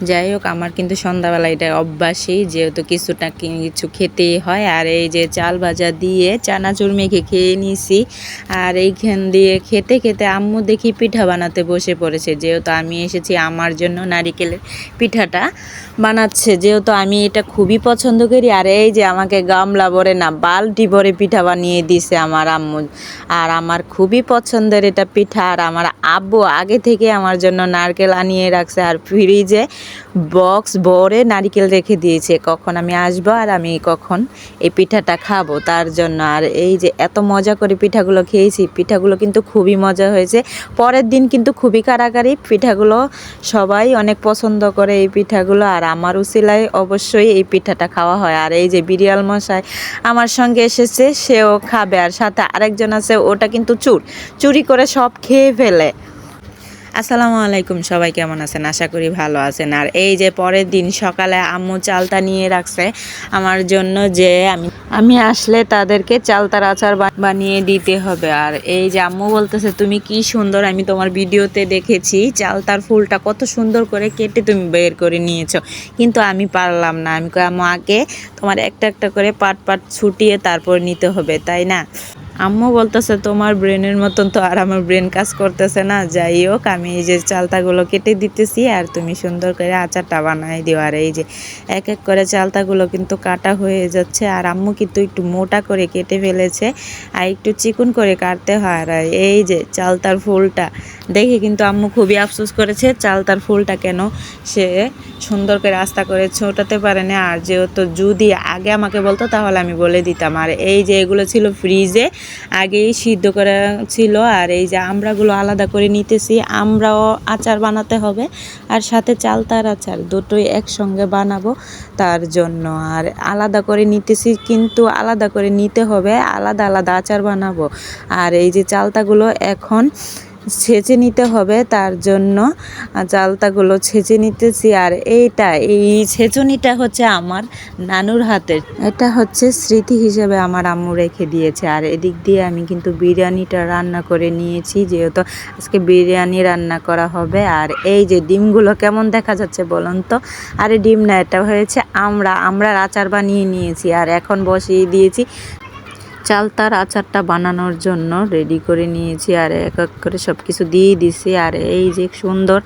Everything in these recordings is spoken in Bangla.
যাই হোক, আমার কিন্তু সন্ধ্যাবেলা এটা অভ্যাসই যেহেতু কিছুটা কিছু খেতেই হয়। আর এই যে চাল ভাজা দিয়ে চানাচুর মেখে খেয়ে নিছি আর এইখান দিয়ে খেতে খেতে আম্মু দেখি পিঠা বানাতে বসে পড়েছে। যেহেতু আমি এসেছি, আমার জন্য নারিকেলের পিঠাটা বানাচ্ছে। যেহেতু আমি এটা খুবই পছন্দ করি, আর এই যে আমাকে গামলা ভরে না, বালতি ভরে পিঠা বানিয়ে দিছে আমার আম্মু। আর আমার খুবই পছন্দের এটা পিঠা। আর আমার আব্বু আগে থেকে আমার জন্য নারকেল আনিয়ে রাখছে। আর ফ্রিজে বক্স ভরে নারকেল রেখে দিয়েছে, কখন আমি আসব আর আমি কখন এই পিঠাটা খাব? তার জন্য আর এই যে এত মজা করে পিঠাগুলো খেয়েছি, পিঠাগুলো কিন্তু খুবই মজা হয়েছে। পরের দিন কিন্তু খুবই কারাকারি পিঠাগুলো সবাই অনেক পছন্দ করে এই পিঠাগুলো আর আমার উসিলায় অবশ্যই এই পিঠাটা খাওয়া হয়। আর এই যে বিরিয়াল মশাই আমার সঙ্গে এসেছে, সেও খাবে। আর সাথে আরেকজন আছে, ওটা কিন্তু চুর। চুরি করে সব খেয়ে ফেলে। আসসালামু আলাইকুম, সবাই কেমন আছেন? আশা করি ভালো আছেন। আর এই যে পরের দিন সকালে আম্মু চালতা নিয়ে রাখছে আমার জন্য যে আমি আমি আসলে তাদেরকে চালতার আচার বানিয়ে দিতে হবে। আর এই যে আম্মু বলতেছে, তুমি কি সুন্দর, আমি তোমার ভিডিওতে দেখেছি, চালতার ফুলটা কত সুন্দর করে কেটে তুমি বের করে নিয়েছো। কিন্তু আমি পারলাম না। আমি আম্মু, আগে তোমার একটা একটা করে পাট পাট ছুটিয়ে তারপর নিতে হবে, তাই না? আম্মু বলতেছে, তোমার ব্রেনের মতন তো আর আমার ব্রেন কাজ করতেছে না। যাই হোক, আমি এই যে চালতাগুলো কেটে দিতেছি আর তুমি সুন্দর করে আচারটা বানাই দিও। আর এই যে এক এক করে চালতাগুলো কিন্তু কাটা হয়ে যাচ্ছে। আর আম্মু কিন্তু একটু মোটা করে কেটে ফেলেছে আর একটু চিকন করে কাটতে হয়। আর এই যে চালতার ফুলটা, দেখে কিন্তু আম্মু খুবই আফসোস করেছে। চালতার ফুলটা কেন সে সুন্দর করে আস্তা করে ছোটাতে পারে না। আর যেহেতু যদি আগে আমাকে বলতো, তাহলে আমি বলে দিতাম। আর এই যে এগুলো ছিল ফ্রিজে আগেই সিদ্ধ করা ছিল আর এই যে আমরাগুলো আলাদা করে নিতেছি, আমরাও আচার বানাতে হবে আর সাথে চালতার আচার দুটোই একসঙ্গে বানাবো তার জন্য। আর আলাদা করে নিতেছি কিন্তু আলাদা করে নিতে হবে, আলাদা আলাদা আচার বানাবো। আর এই যে চালতাগুলো এখন ছেঁচে নিতে হবে, তার জন্য চালতাগুলো ছেঁচে নিতেছি। আর এইটা, এই ছেঁচনিটা হচ্ছে আমার নানুর হাতের। এটা হচ্ছে স্মৃতি হিসেবে আমার আম্মু রেখে দিয়েছে। আর এদিক দিয়ে আমি কিন্তু বিরিয়ানিটা রান্না করে নিয়েছি, যেহেতু আজকে বিরিয়ানি রান্না করা হবে। আর এই যে ডিমগুলো কেমন দেখা যাচ্ছে বলুন তো? আরে ডিম না, এটা হয়েছে আমরা আমরা আচার বানিয়ে নিয়েছি। আর এখন বসিয়ে দিয়েছি চালতার আচারটা বানানোর জন্য রেডি করে নিয়েছি আর এক এক করে সব কিছু দিয়ে দিছি। আর এই যে সুন্দর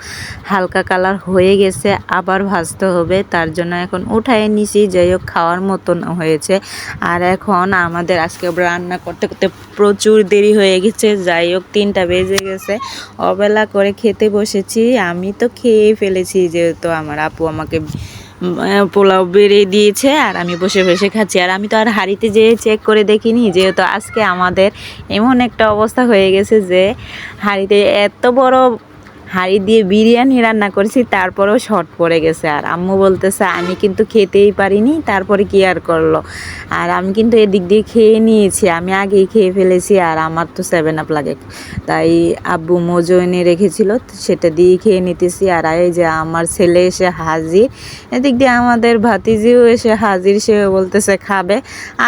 হালকা কালার হয়ে গেছে, আবার ভাজতে হবে। তার জন্য এখন উঠায় নিছি, যাই হোক খাওয়ার মতন হয়েছে। আর এখন আমাদের আজকে রান্না করতে করতে প্রচুর দেরি হয়ে গেছে। যাই হোক, তিনটা বেজে গেছে। অবেলা করে খেতে বসেছি। আমি তো খেয়েই ফেলেছি যেহেতু আমার আপু আমাকে পোলাও বেড়ে দিয়েছে আর আমি বসে বসে খাচ্ছি। আর আমি তো আর হাড়িতে যেয়ে চেক করে দেখিনি, যেহেতু আজকে আমাদের এমন একটা অবস্থা হয়ে গেছে যে হাড়িতে এত বড় হাঁড়ি দিয়ে বিরিয়ানি রান্না করেছি, তারপরেও শর্ট পড়ে গেছে। আর আম্মু বলতেছে, আমি কিন্তু খেতেই পারিনি, তারপরে কি আর করল? আর আমি কিন্তু এদিক দিয়ে খেয়ে নিয়েছি, আমি আগেই খেয়ে ফেলেছি, আর আমার তো সেভেন আপ লাগে। তাই আব্বু মজো এনে রেখেছিল, সেটা দিয়ে খেয়ে নিতেছি। আর এই যে আমার ছেলে এসে হাজির, এদিক দিয়ে আমাদের ভাতিজিও এসে হাজির সে বলতেছে, খাবে।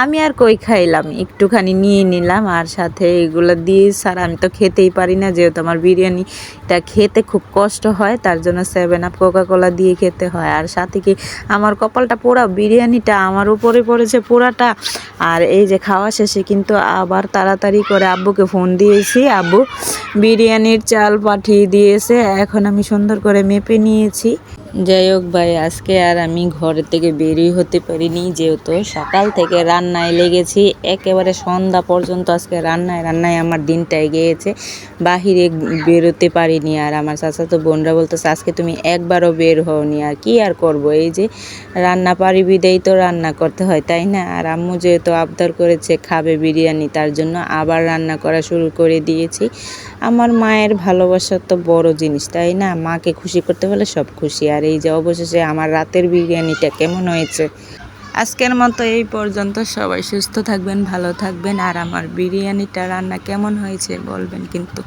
আমি আর কই খাইলাম, একটুখানি নিয়ে নিলাম। আর সাথে এগুলো দিয়ে, স্যার, আমি তো খেতেই পারি না, যেহেতু আমার বিরিয়ানিটা খেতে খুব কষ্ট হয়, তার জন্য সেভেন আপ কোকাকোলা দিয়ে খেতে হয়। আর সাথে কি আমার কপালটা পোড়া বিরিয়ানিটা আমার উপরে পড়েছে পোড়াটা। আর এই যে খাওয়া শেষে কিন্তু আবার তাড়াতাড়ি করে আব্বুকে ফোন দিয়েছি। আব্বু, বিরিয়ানির চাল পাঠিয়ে দিয়েছে, এখন আমি সুন্দর করে মেপে নিয়েছি। যাই হোক ভাই, আজকে আর আমি ঘর থেকে বেরিয়ে হতে পারিনি, যেহেতু সকাল থেকে রান্নায় লেগেছি, একেবারে সন্ধ্যা পর্যন্ত আজকে রান্নায় রান্নায় আমার দিনটা গিয়েছে, বাহিরে বেরোতে পারিনি আর আমার চাচাতো বোনরা বলতেছে, আজকে তুমি একবারও বের হওনি, আর কি আর করব? এই যে রান্না পারি বিদেই তো রান্না করতে হয়, তাই না? আর আম্মু যেহেতু আবদার করেছে খাবে বিরিয়ানি, তার জন্য আবার রান্না করা শুরু করে দিয়েছি। আমার মায়ের ভালোবাসা তো বড় জিনিস, তাই না? মাকে খুশি করতে হলে সব খুশি আর এই যে অবশেষে আমার রাতের বিরিয়ানিটা কেমন হয়েছে? আজকের মতো এই পর্যন্ত। সবাই সুস্থ থাকবেন, ভালো থাকবেন, আর আমার বিরিয়ানিটা রান্না কেমন হয়েছে বলবেন কিন্তু।